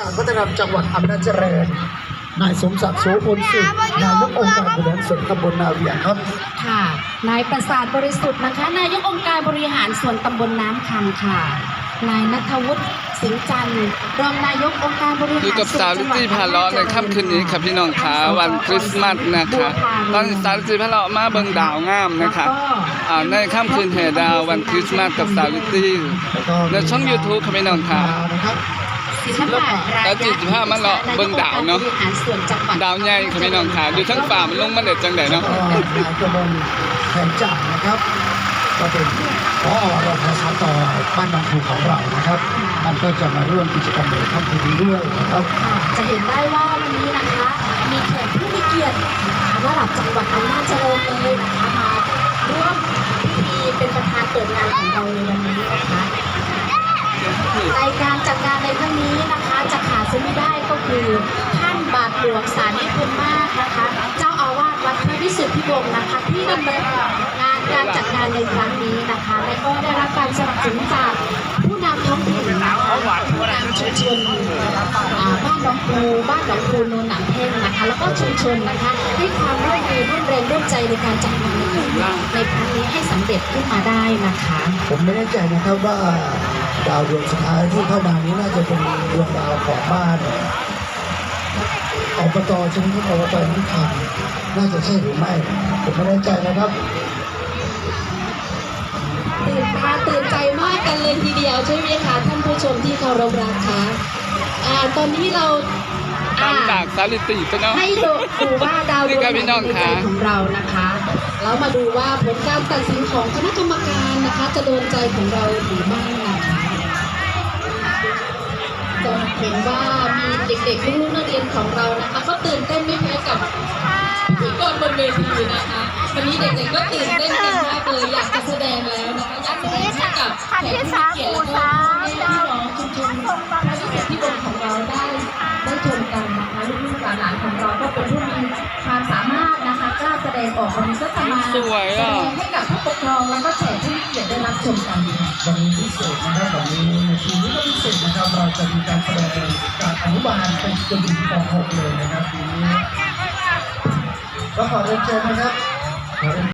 การพัฒนาจังหวัดอำนาจเจริญนายสมศักดิ์โสพลสุขนายกองค์การบริหารส่วนตำบลนาเวียงครับ ค่ะ นายประสาทบริสุทธิ์นะคะ นายกองค์การบริหารส่วนตำบลน้ำคำค่ะ นายนัทวุฒิสิงห์จันทร์รองนายกองค์การบริหารอยู่กับสาวลิตตี้พาเลาะในค่ำคืนนี้ครับพี่น้องขาวันคริสต์มาสนะคะตอนนี้สาวลิตตี้พาเลาะมาเบิ่งดาวงามนะคะอ่าในค่ำคืนแห่ดาววันคริสต์มาสกับสาวลิตตี้ในช่อง YouTube ครับพี่น้องขานะครับ ศิลปะแล้วจิตภาพมันเหรอเบิ่งดาวเนอะยกองค์การบริหารส่วนจังหวัดดาวใหญ่ครับพี่น้องขาดูทั้งฝ่ามันลงมาเด็ดจังไดเนาะก็นายกมลแทนจ่านะครับก็เป็นพอรพสตบ้านบางครูของเรานะครับมันก็จะมาร่วมกิจกรรมในค่ำคืนนี้ด้วยนะครับค่ะจะเห็นได้ว่าวันนี้นะคะ มีแขกผู้มีเกียรติระดับจังหวัดอำนาจเจริญเลยนะคะมาร่วมพิธีเป็นประธานเปิดงานของเราในวันนี้นะคะในการจัดงานในครั้งนี้นะคะ จะขาดเส้นไม่ได้ก็ คือท่านบาทหลวงสารนิคุณมากนะคะ เจ้าอาวาสวัดพระวิสุทธิวงศ์นะคะ ที่ดำเนินงานการจัดงานในครั้งนี้นะคะ และก็ได้รับการสนับสนุนจากผู้นำท้องถิ่นผู้นำชุมชนบ้านหนองปูบ้านหนองปูโนนหนังเพ่งนะคะ แล้วก็ชุมชนนะคะให้ความร่วมมือร่วมแรงร่วมใจในการจัดงานในครั้งนี้ในครั้งนี้ให้สำเร็จขึ้นมาได้นะคะ ผมไม่แน่ใจนะครับว่าดาวดวงสุดท้ายที่เข้ามานี้น่าจะเป็นดวงดาวของบ้าน อบตใช่ไหมครับอบตน้ำคำน่าจะใช่หรือไม่ผมไม่แน่ใจนะครับตื่นตาตื่นใจมากกันเลยทีเดียวใช่ไหมคะท่านผู้ชมที่เคารพรักคะอ่าตอนนี้เราตาอ่ามจากสาวลิตตี้ไปเนาะให้ดูดูว่าดาวดวงนี่ครับพี่น้องในใจค่ะของเรานะคะแล้วมาดูว่าผลการตัดสินของคณะกรรมการนะคะ จะโดนใจของเราหรือไม่นะคะจะเห็นว่ามี เด็กๆลูกๆนักเรียนของเรานะคะก็ตื่นเต้นไม่แพ้กับพิธีกรบนเวทีนะคะวันนี้เด็กๆก็ตื่นเต้นกันมากเลยอยากจะแสดงแล้วนะคะอยากแสดงให้กับแขกผู้มีเกียรติแล้วก็พี่น้องชุมชนและที่เป็นที่บนของเราได้ได้ชมกันนะคะลูกๆหลานๆของเราก็เป็นผู้มีความสามารถนะคะกล้าแสดงออกวันนี้ก็จะมาสวยอะแสดงให้กับผู้ปกครองแล้วก็แขกผู้มีเกียรติได้รับชมกันวันนี้พิเศษนะครับวันนี้ในปีนี้ก็พิเศษนะครับเราจะมีการแสดงการ อนุบาลเป็นจนถึงป .6 เลยนะครับทีนี้ก็ขอเรียนเชิญนะครับเรียน